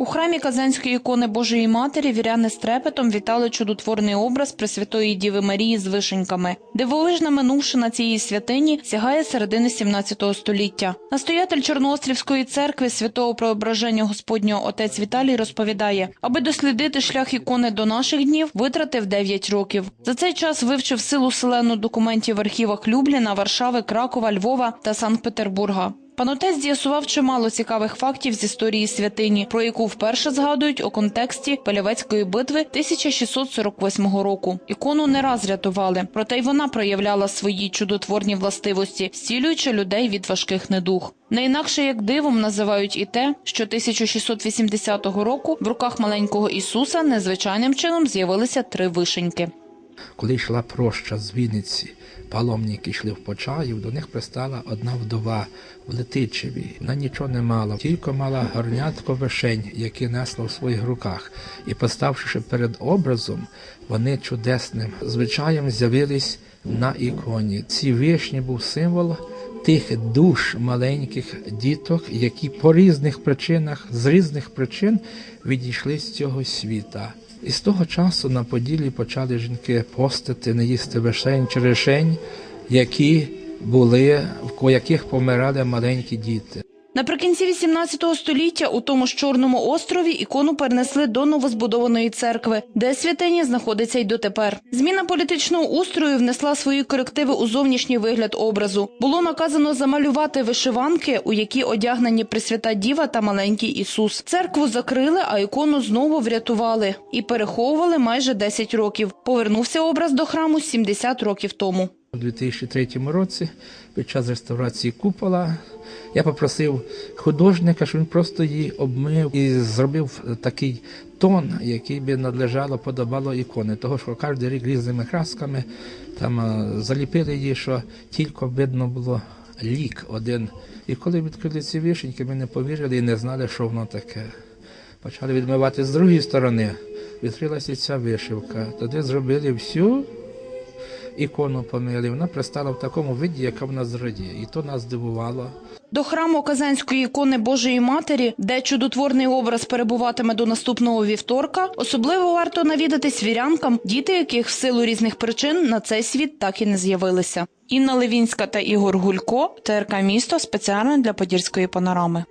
У храмі Казанської ікони Божої Матері віряни з трепетом вітали чудотворний образ Пресвятої Діви Марії з вишеньками. Дивовижна минувшина цієї святині сягає середини 17 століття. Настоятель Чорноострівської церкви святого Преображення Господнього отець Віталій розповідає, аби дослідити шлях ікони до наших днів, витратив 9 років. За цей час вивчив силу селену документів в архівах Любліна, Варшави, Кракова, Львова та Санкт-Петербурга. Пан отець з'ясував чимало цікавих фактів з історії святині, про яку вперше згадують у контексті Пелявецької битви 1648 року. Ікону не раз рятували, проте й вона проявляла свої чудотворні властивості, зцілюючи людей від важких недуг. Не інакше як дивом називають і те, що 1680 року в руках маленького Ісуса незвичайним чином з'явилися три вишеньки. Коли йшла проща з Вінниці, паломники йшли в Почаїв, до них пристала одна вдова в Летичеві. Вона нічого не мала, тільки мала горнятко вишень, які несла в своїх руках. І поставши перед образом, вони чудесним звичаєм з'явились на іконі. Ці вишні був символ тих душ маленьких діток, які по різних причинах, з різних причин відійшли з цього світа. І з того часу на Поділлі почали жінки постити, не їсти вишень черешень, які були, в яких помирали маленькі діти. Наприкінці 18 століття у тому ж Чорному острові ікону перенесли до новозбудованої церкви, де святиня знаходиться й дотепер. Зміна політичного устрою внесла свої корективи у зовнішній вигляд образу. Було наказано замалювати вишиванки, у які одягнені Пресвята Діва та маленький Ісус. Церкву закрили, а ікону знову врятували і переховували майже 10 років. Повернувся образ до храму 70 років тому. У 2003 році, під час реставрації купола, я попросив художника, щоб він просто її обмив і зробив такий тон, який би надлежало, подобало ікони. Того що кожен рік різними красками там е, заліпили її, що тільки видно було лік один. І коли відкрили ці вишеньки, ми не повірили і не знали, що воно таке. Почали відмивати з другої сторони. Відкрилася ця вишивка. Тоді зробили всю ікону помили. Вона пристала в такому виді, яка вона зрадіє. І то нас здивувало. До храму Казанської ікони Божої Матері, де чудотворний образ перебуватиме до наступного вівторка, особливо варто навідатись вірянкам, діти яких в силу різних причин на цей світ так і не з'явилися. Інна Левінська та Ігор Гулько, ТРК Місто спеціально для Подільської панорами.